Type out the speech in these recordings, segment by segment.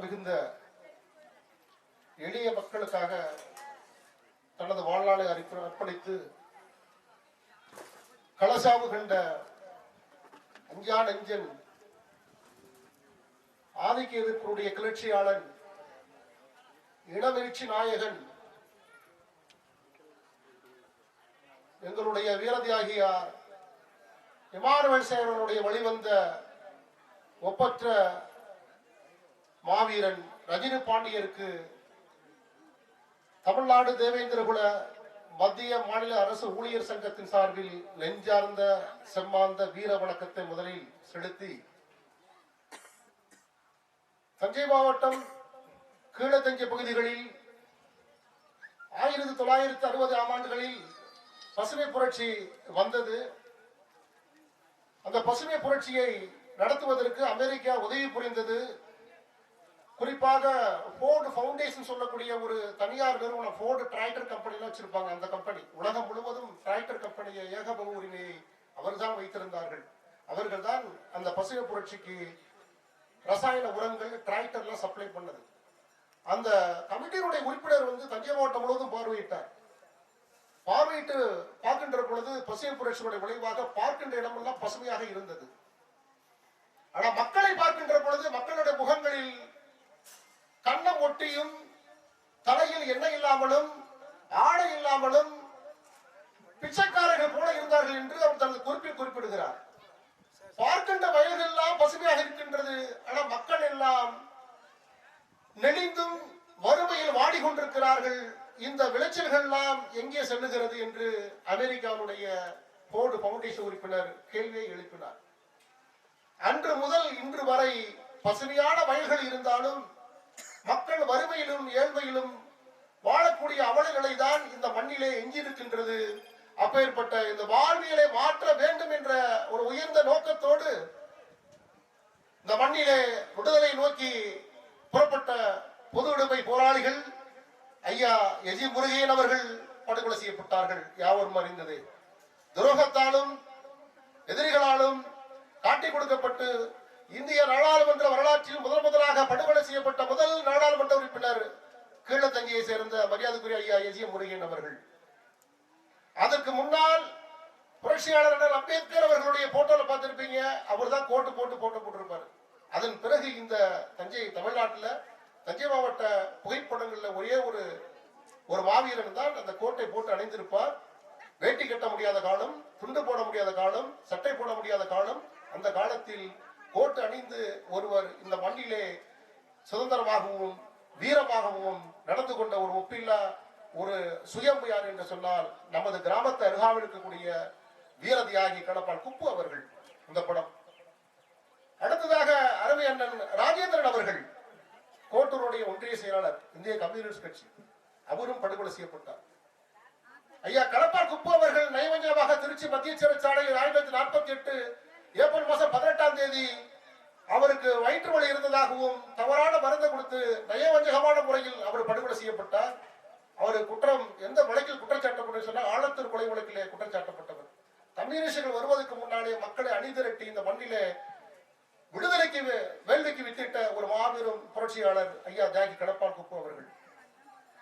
மிகுந்த எளிய மக்களுக்காக தனது வாழ்நாளை அர்ப்ப- அர்ப்பணித்து கலசாவு கண்ட அஞ்சா நெஞ்சன் ஆதிக்க எதிர்ப்புடைய கிளர்ச்சியாளன் இனவெழுச்சி நாயகன் எங்களுடைய வீரதியாகியார் இமானுவல் சேவனுடைய வழிவந்த ஒப்பற்ற மாவீரன் ரஜினி பாண்டியருக்கு தமிழ்நாடு தேவேந்திரகுல மத்திய மாநில அரசு ஊழியர் சங்கத்தின் சார்பில் நெஞ்சார்ந்த செம்மாந்த வீர வணக்கத்தை முதலில் செலுத்தி தஞ்சை மாவட்டம் கீழத்தஞ்சை பகுதிகளில் ஆயிரத்தி தொள்ளாயிரத்தி அறுபது ஆம் ஆண்டுகளில் பசுமை புரட்சி வந்தது. அந்த பசுமை புரட்சியை நடத்துவதற்கு அமெரிக்கா உதவி புரிந்தது. குறிப்பாக ஃபோர்டு ஃபவுண்டேஷன் சொல்லக்கூடிய ஒரு தனியார் நிறுவனம் ஃபோர்டு டிராக்டர் கம்பெனிலாம் வச்சிருப்பாங்க அந்த கம்பெனி உலகம் முழுவதும் டிராக்டர் கம்பெனியை ஏகபோக உரிமையை அவர்தான் வைத்திருந்தார்கள். அவர்கள் தான் அந்த பசுமை புரட்சிக்கு ரசாயன உரங்கள் டிராக்டர்லாம் சப்ளை பண்ணது. அந்த கமிட்டியினுடைய உறுப்பினர் வந்து தஞ்சை மாவட்டம் முழுவதும் பார்வையிட்டார். பார்வையிட்டு பார்க்கின்ற பொழுது பசுமை புரட்சியுடைய விளைவாக பார்க்கின்ற இடமெல்லாம் பசுமையாக இருந்தது. ஆனா மக்களை பார்க்கின்ற பொழுது மக்களுடைய முகங்களில் கண்ணம் ஒட்டியும் தலையில் எண்ணெய் இல்லாமலும் ஆடை இல்லாமலும் பிச்சைக்காரர்கள் போல இருந்தார்கள் என்று அவர் தனது குறிப்பில் குறிப்பிடுகிறார். பார்க்கின்ற வயல்கள் எல்லாம் பசுமையாக இருக்கின்றது. ஆனா மக்கள் எல்லாம் நெளிந்தும் வறுமையில் வாடிக்கொண்டிருக்கிறார்கள். இந்த விளைச்சல்கள் எல்லாம் எங்கே செல்லுகிறது என்று அமெரிக்காவுடைய போர்டு பவுண்டேஷன் உறுப்பினர் கேள்வியை எழுப்பினார். அன்று முதல் இன்று வரை பசுமையான வயல்கள் இருந்தாலும் மக்கள் வறுமையிலும் ஏழ்மையிலும் வாழக்கூடிய அவல தான் இந்த மண்ணிலே எஞ்சியிருக்கின்றது. அப்பேற்பட்ட இந்த வாழ்வியலை மாற்ற வேண்டும் என்ற ஒரு உயர்ந்த நோக்கத்தோடு இந்த மண்ணிலே விடுதலை நோக்கி புறப்பட்ட பொது உடைமை போராளிகள் ஐயா எஜி முருகையன் அவர்கள் படுகொலை செய்யப்பட்டார்கள். யாவரும் அறிந்தது. துரோகத்தாலும் எதிரிகளாலும் காட்டிக் கொடுக்கப்பட்டு இந்திய நாடாளுமன்ற வரலாற்றில் முதல் முதலாக படுகொலை செய்யப்பட்ட முதல் நாடாளுமன்ற உறுப்பினர் கீழத்தங்கியை சேர்ந்த மரியாதைக்குரிய ஐயா எஜிய முருகன் அவர்கள். அதற்கு முன்னால் புரட்சியாளர் அம்பேத்கர் அவர்களுடைய போட்டோல பார்த்திருப்பீங்க. அவர் தான் கோட்டு போட்டு போட்டோ போட்டிருப்பாரு. அதன் பிறகு இந்த தஞ்சை தமிழ்நாட்டில் தஞ்சை மாவட்ட புகைப்படங்களில் ஒரே ஒரு ஒரு மாவீரன் தான் அந்த கோட்டை போட்டு அணிந்திருப்பார். வேட்டி கட்ட முடியாத காலம் துண்டு போட முடியாத காலம் சட்டை போட முடியாத காலம் அந்த காலத்தில் கோட்டு அணிந்து ஒருவர் இந்த மண்ணிலே சுதந்திரமாகவும் வீரமாகவும் நடந்து கொண்ட ஒரு ஒப்பில்லா ஒரு சுயம்புயார் என்று சொன்னால் நமது கிராமத்தை அருகாமல் இருக்கக்கூடிய வீர தியாகி கடப்பால் குப்பு அவர்கள் இந்த படம். அடுத்ததாக அருமை அண்ணன் ராஜேந்திரன் அவர்கள் கோட்டூருடைய ஒன்றிய செயலாளர் இந்திய கம்யூனிஸ்ட் கட்சி. அவரும் படுகொலை செய்யப்பட்டார். ஐயா கடப்பால் குப்பு அவர்கள் நைவஞ்சமாக திருச்சி மத்திய சிறைச்சாலையில் ஆயிரத்தி நாற்பத்தி எட்டு ஏப்ரல் மாதம் பதினெட்டாம் தேதி அவருக்கு வயிற்று வலி இருந்ததாகவும் தவறான மருந்து கொடுத்து நயவஞ்சகமான முறையில் அவர் படுகொலை செய்யப்பட்டார். அவர் குற்றம் எந்த வழக்கில் குற்றச்சாட்டப்பட்டு சொன்னால் ஆழத்தூர் கொலை வழக்கிலே குற்றச்சாட்டப்பட்டவர். கம்யூனிஸ்டுகள் வருவதற்கு முன்னாலே மக்களை அணிதிரட்டி இந்த மண்ணிலே விடுதலைக்கு வேள்விக்கு வித்திட்ட ஒரு மாபெரும் புரட்சியாளர் ஐயா தியாகி கடப்பால் குப்பு அவர்கள்.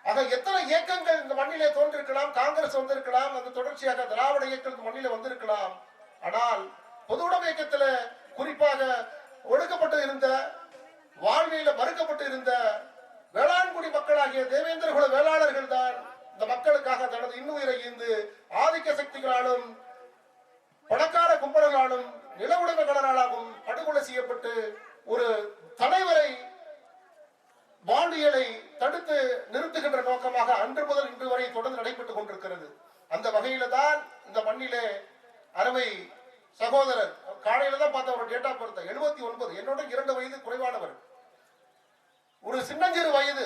ஆக எத்தனை இயக்கங்கள் இந்த மண்ணிலே தோன்றிருக்கலாம் காங்கிரஸ் வந்திருக்கலாம் அந்த தொடர்ச்சியாக திராவிட இயக்கம் இந்த மண்ணிலே வந்திருக்கலாம். ஆனால் பொது உடைமை இயக்கத்துல குறிப்பாக ஒடுக்கப்பட்டு இருந்த வாழ்வியல மறுக்கப்பட்டு இருந்த வேளாண்குடி மக்களாகிய தேவேந்திர குல வேளாளர்கள் தான் இந்த மக்களுக்காக தனது இன்னுயிரை ஈந்து ஆதிக்க சக்திகளாலும் பணக்கார கும்பல்களாலும் நில உடைமைகளாலும் படுகொலை செய்யப்பட்டு ஒரு தலைவரை வாழ்வியலை தடுத்து நிறுத்துகின்ற நோக்கமாக அன்று முதல் இன்று வரை தொடர்ந்து நடைபெற்றுக் கொண்டிருக்கிறது அந்த வகையில தான் இந்த மண்ணிலே அருமை சகோதரர் காலையில தான் பார்த்த ஒரு டேட்டா இருபத்தி ஒன்பது. என்னோட இரண்டு வயது குறைவானவர். ஒரு சின்னஞ்சிறு வயது.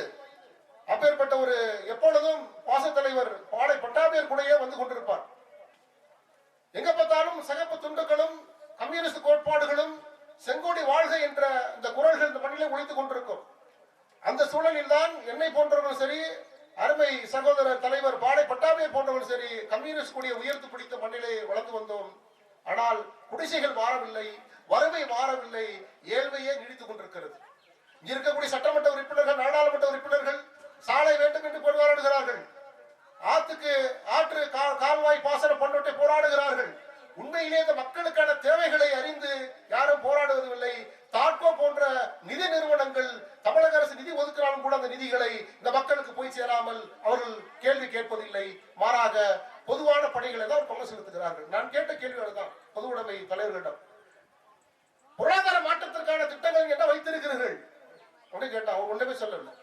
அப்பேற்பட்ட ஒரு எப்பொழுதும் பாசத்தலைவர் பாடை பட்டாபியர் கூடயே வந்து கொண்டிருப்பார். எங்க பார்த்தாலும் சகப்பு துண்டுகளும் கம்யூனிஸ்ட் கோட்பாடுகளும் செங்கோடி வாழ்க என்ற இந்த குரல்கள் இந்த மண்ணிலே ஒழித்துக் கொண்டிருக்கும். அந்த சூழலில் தான் என்னை போன்றவர்களும் சரி அருமை சகோதரர் தலைவர் பாடை பட்டாபியர் போன்றவர்கள் சரி கம்யூனிஸ்ட் கூடிய உயர்த்து பிடித்த மண்ணிலே வளர்ந்து வந்தோம். ஆனால் குடிசைகள் மாறவில்லை வறுமை மாறவில்லை ஏழ்மையே நீடித்துக் கொண்டிருக்கிறது. இருக்கக்கூடிய சட்டமன்ற உறுப்பினர்கள் நாடாளுமன்ற உறுப்பினர்கள் சாலை வேண்டும் என்று போராடுகிறார்கள். ஆத்துக்கு ஆற்று கா- கால்வாய் பாசன பண்ணொட்டை போராடுகிறார்கள். உண்மையிலே இந்த மக்களுக்கான தேவைகள் அறிந்து யாரும் போராடுவதில்லை தாட்கோ போன்ற நிதி நிறுவனங்கள் தமிழக அரசு நிதி ஒதுக்கினாலும் கூட அந்த நிதிகளை இந்த மக்களுக்கு போய் சேராமல் அவர்கள் கேள்வி கேட்பதில்லை மாறாக பொதுவான பணிகளை தான் பங்கு செலுத்துகிறார்கள் நான் கேட்ட கேள்விகள் தான் பொது உடைமை தலைவர்களிடம் பொருளாதார மாற்றத்திற்கான திட்டங்கள் என்ன வைத்திருக்கிறீர்கள் அப்படின்னு கேட்டா அவர் ஒன்றுமே சொல்லவில்லை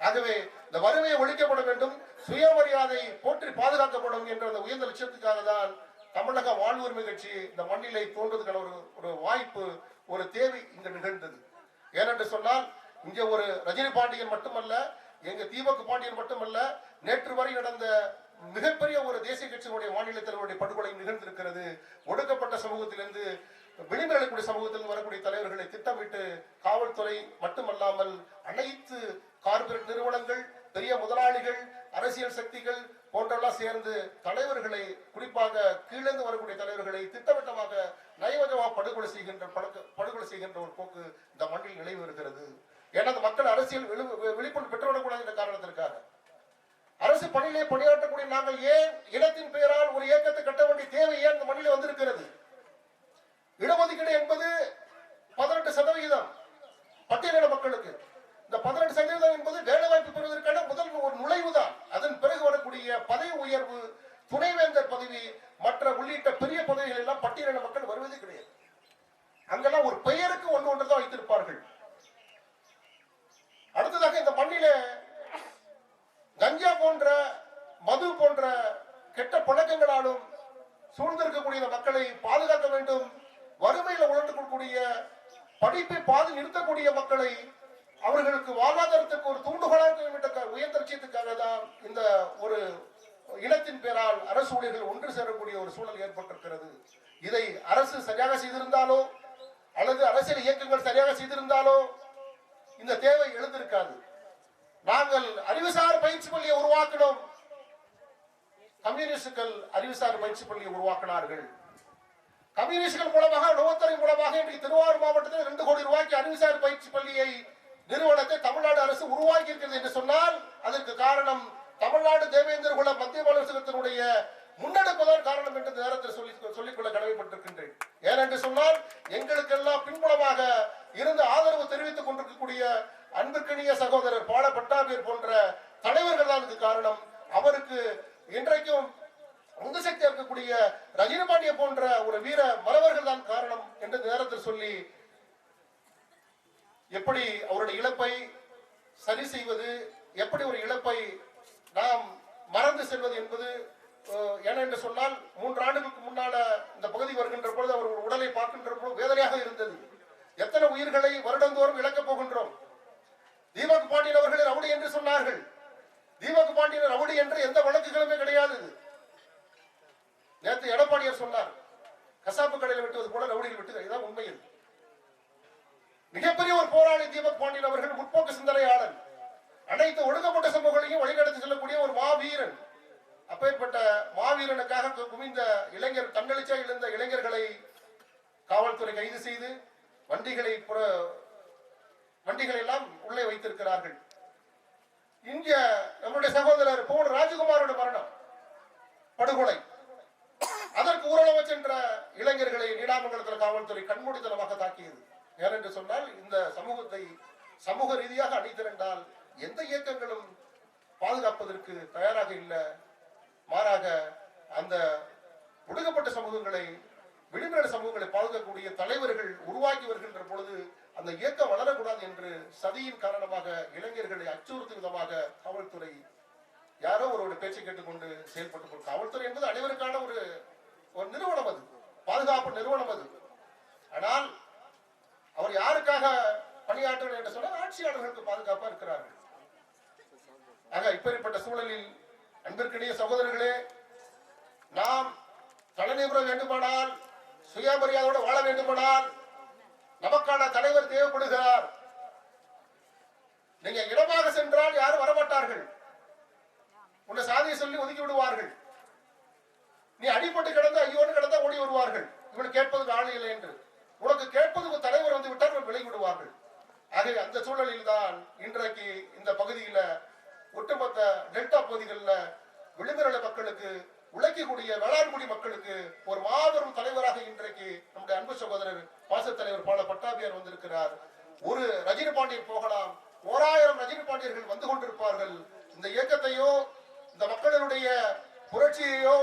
ஆகவே இந்த வறுமையை ஒழிக்கப்பட வேண்டும் சுயமரியாதை போற்றி பாதுகாக்கப்படும் என்ற அந்த உயர்ந்த லட்சியத்துக்காக தான் தமிழக வாழ்வுரிமை கட்சி இந்த மண்ணிலை தோன்றதுக்கான ஒரு ஒரு வாய்ப்பு ஒரு தேவை இங்கு நிகழ்ந்தது. ஏனென்று சொன்னால் இங்கே ஒரு ரஜினி பாண்டியன் மட்டுமல்ல எங்க தீபக் பாண்டியன் மட்டுமல்ல நேற்று வரை நடந்த மிகப்பெரிய ஒரு தேசிய கட்சியினுடைய மாநில தலைவருடைய படுகொலை நிகழ்ந்திருக்கிறது. ஒடுக்கப்பட்ட சமூகத்திலிருந்து விளிம்பெழக்கூடிய சமூகத்திலிருந்து வரக்கூடிய தலைவர்களை திட்டமிட்டு காவல்துறை மட்டுமல்லாமல் அனைத்து கார்பரேட் நிறுவனங்கள் பெரிய முதலாளிகள் அரசியல் சக்திகள் போன்றெல்லாம் சேர்ந்து தலைவர்களை குறிப்பாக கீழிருந்து வரக்கூடிய தலைவர்களை திட்டவட்டமாக நயவஜமாக படுகொலை செய்கின்ற படுகொலை செய்கின்ற ஒரு போக்கு இந்த மண்ணில் நிலவி வருகிறது. ஏன்னா மக்கள் அரசியல் விழிப்புணர்வு பெற்றுவிடக்கூடாது என்ற காரணத்திற்காக. அரசு பணியிலே பணியாற்றக்கூடிய நாங்கள் ஏன் இனத்தின் பெயரால் ஒரு இயக்கத்தை கட்ட வேண்டிய தேவை ஏன் இந்த மண்ணிலே வந்திருக்கிறது? இடஒதுக்கீடு என்பது பதினெட்டு சதவிகிதம் பட்டியலின மக்களுக்கு. இந்த பதினெட்டு சதவீதம் என்பது வேலைவாய்ப்பு பெறுவதற்கான முதல் ஒரு நுழைவு தான் அதன் பிறகு வரக்கூடிய பதவி உயர்வு துணைவேந்தர் பதவி மற்ற உள்ளிட்ட பெரிய பதவிகள் எல்லாம் பட்டியலின மக்கள் வருவது கிடையாது. அங்கெல்லாம் ஒரு பெயருக்கு ஒன்று ஒன்று தான் வைத்திருப்பார்கள். அடுத்ததாக இந்த மண்ணிலே கஞ்சா போன்ற மது போன்ற கெட்ட பழக்கங்களாலும் சூழ்ந்திருக்கக்கூடிய மக்களை பாதுகாக்க வேண்டும். வறுமையில உழந்து படிப்பை பாதி நிறுத்தக்கூடிய மக்களை அவர்களுக்கு வாழ்வாதாரத்துக்கு ஒரு தூண்டுகோலாக இருக்க என்ற உயர்ந்த லட்சியத்துக்காக தான் இந்த ஒரு இனத்தின் பேரால் அரசு ஊழியர்கள் ஒன்று சேரக்கூடிய ஒரு சூழல் ஏற்பட்டிருக்கிறது. இதை அரசு சரியாக செய்திருந்தாலோ அல்லது அரசியல் இயக்கங்கள் சரியாக செய்திருந்தாலோ இந்த தேவை எழுந்திருக்காது. நாங்கள் அறிவுசார் பயிற்சி பள்ளியை உருவாக்கினோம். கம்யூனிஸ்டுகள் அறிவுசார் பயிற்சி பள்ளியை உருவாக்கினார்கள். கம்யூனிஸ்டுகள் மூலமாக நுகத்துறை மூலமாக இன்றைக்கு திருவாரூர் மாவட்டத்தில் ரெண்டு கோடி ரூபாய்க்கு அறிவுசார் பயிற்சி பள்ளியை நிறுவனத்தை தமிழ்நாடு அரசு உருவாக்கி இருக்கிறது என்று சொன்னால் அதற்கு காரணம் தமிழ்நாடு தேவேந்திர குல மத்திய மாநிலத்தினுடைய முன்னெடுப்பதான் காரணம் என்று நேரத்தில் சொல்லி சொல்லிக்கொள்ள கடமைப்பட்டிருக்கின்றேன். ஏனென்று சொன்னால் எங்களுக்கெல்லாம் பின்புலமாக இருந்து ஆதரவு தெரிவித்துக் கொண்டிருக்கக்கூடிய அன்புக்கினிய சகோதரர் பால பட்டாபியர் போன்ற தலைவர்கள் தான் இதுக்கு காரணம். அவருக்கு இன்றைக்கும் உந்து சக்தியா இருக்கக்கூடிய ரஜினி பாண்டிய போன்ற ஒரு வீர மறவர்கள் தான் காரணம் என்று நேரத்தில் சொல்லி எப்படி அவருடைய இழப்பை சரி செய்வது எப்படி ஒரு இழப்பை நாம் மறந்து செல்வது என்பது ஏனென்று சொன்னால் மூன்று ஆண்டுகளுக்கு முன்னால இந்த பகுதி வருகின்ற பொழுது அவர் ஒரு உடலை பார்க்கின்ற பொழுது வேதனையாக இருந்தது எத்தனை உயிர்களை வருடந்தோறும் இழக்கப் போகின்றோம் தீபக் பாண்டியன் அவர்களை ரவுடி என்று சொன்னார்கள் தீபக் பாண்டியன் ரவுடி என்று எந்த வழக்குகளுமே கிடையாது நேற்று எடப்பாடியார் சொன்னார் கசாப்பு கடையில் வெட்டுவது போல ரவுடியில் வெட்டுவது இதுதான் உண்மை இது. மிகப்பெரிய ஒரு போராளி தீபக் பாண்டியன் அவர்கள் முற்போக்கு சிந்தனையாளர். அனைத்து ஒடுக்கப்பட்ட சமூகங்களையும் வழிநடத்தி செல்லக்கூடிய ஒரு மாவீரன். அப்பேற்பட்ட மாவீரனுக்காக குவிந்த இளைஞர் தன்னெழுச்சா எழுந்த இளைஞர்களை காவல்துறை கைது செய்து வண்டிகளை புற- வண்டிகளை எல்லாம் உள்ளே வைத்திருக்கிறார்கள். இங்க நம்முடைய சகோதரர் போன் ராஜகுமாரோட மரணம். படுகொலை. அதற்கு ஊரளவு சென்ற இளைஞர்களை நீடாமங்கலத்தில் காவல்துறை கண்மூடித்தனமாக தாக்கியது. ஏனென்று சொன்னால் இந்த சமூகத்தை சமூக ரீதியாக அணிதிரண்டால் எந்த இயக்கங்களும் பாதுகாப்பதற்கு தயாராக இல்லை. மாறாக அந்த ஒடுக்கப்பட்ட சமூகங்களை விடுதலை சமூகங்களை பாதுகாக்கக்கூடிய தலைவர்கள் உருவாக்கி வருகின்ற பொழுது அந்த இயக்கம் வளரக்கூடாது என்று சதியின் காரணமாக இளைஞர்களை அச்சுறுத்தும் விதமாக காவல்துறை யாரோ ஒருவருடைய பேச்சை கேட்டுக்கொண்டு செயல்பட்டு காவல்துறை என்பது அனைவருக்கான ஒரு ஒரு நிறுவனம் அது. பாதுகாப்பு நிறுவனம் அது. ஆனால் அவர் யாருக்காக பணியாற்றணும் என்று சொன்னால் ஆட்சியாளர்களுக்கு பாதுகாப்பா இருக்கிறார்கள். ஆக இப்படிப்பட்ட சூழலில் அன்பிற்கினிய சகோதரர்களே நாம் தலைநிபுற வேண்டுமானால் சுயமரியாதையோடு வாழ வேண்டுமானால் நமக்கான தலைவர் தேவைப்படுகிறார். நீங்க இடமாக சென்றால் யாரும் வரமாட்டார்கள். உன்னை சாதியை சொல்லி ஒதுக்கி விடுவார்கள். நீ அடிபட்டு கிடந்து ஐயோன்னு கிடந்தா ஓடி வருவார்கள். இவன் கேட்பதுக்கு ஆள் இல்லை என்று. உனக்கு கேட்பதுக்கு தலைவர் வந்து விட்டால் விலகி விடுவார்கள். ஆகவே அந்த சூழலில் தான் இன்றைக்கு இந்த பகுதியில ஒட்டுமொத்த டெல்டா பகுதிகளில் விளிம்புநிலை மக்களுக்கு உழைக்கக்கூடிய வேளாண்குடி மக்களுக்கு ஒரு மாபெரும் தலைவராக இன்றைக்கு நம்முடைய அன்பு சகோதரர் பாச தலைவர் பால பட்டாபியார் வந்திருக்கிறார். ஒரு ரஜினி பாண்டியன் போகலாம். ஓராயிரம் ரஜினி பாண்டியர்கள் வந்து கொண்டிருப்பார்கள். இந்த இயக்கத்தையோ இந்த மக்களினுடைய புரட்சியையோ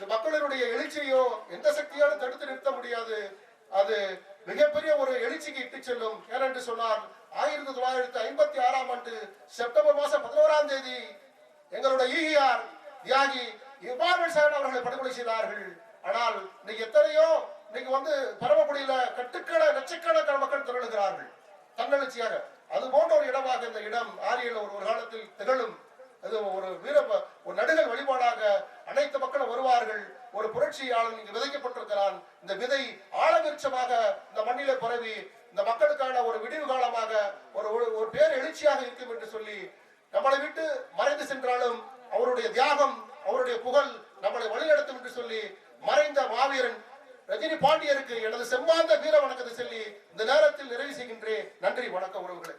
இந்த மக்களினுடைய எழுச்சியோ எந்த சக்தியாலும் தடுத்து நிறுத்த முடியாது. அது மிகப்பெரிய ஒரு எழுச்சிக்கு இட்டு செல்லும். ஏனென்று சொன்னால் ஆயிரத்தி தொள்ளாயிரத்தி ஐம்பத்தி ஆறாம் ஆண்டு செப்டம்பர் மாசம் பதினோராம் தேதி எங்களுடைய ஈஆர் தியாகி இவ்வாறு சாஹிப் அவர்களை படுகொலை செய்தார்கள். ஆனால் இன்னைக்கு எத்தனையோ இன்னைக்கு வந்து பரமக்குடியில கட்டுக்கட லட்சக்கணக்கான மக்கள் திரளுகிறார்கள். தன்னெழுச்சியாக. அது போன்ற ஒரு இடமாக இந்த இடம் ஆரியல் ஒரு ஒரு காலத்தில் திகழும். அது ஒரு வீர ஒரு நடுகள் வழிபாடாக அனைத்து மக்களும் வருவார்கள். ஒரு புரட்சியாளன் இங்கு விதைக்கப்பட்டிருக்கிறான். இந்த விதை ஆழவிருட்சமாக இந்த மண்ணிலே பரவி இந்த மக்களுக்கான ஒரு விடிவு காலமாக ஒரு ஒரு- ஒரு பேர் எழுச்சியாக இருக்கும் என்று சொல்லி நம்மளை விட்டு மறைந்து சென்றாலும் அவருடைய தியாகம் அவருடைய புகழ் நம்மளை வழிநடத்தும் என்று சொல்லி மறைந்த மாவீரன் ரஜினி பாண்டியருக்கு எனது செம்மாந்த வீர வணக்கத்தை சொல்லி இந்த நேரத்தில் நிறைவு செய்கின்றேன். நன்றி வணக்கம் உறவுகளை.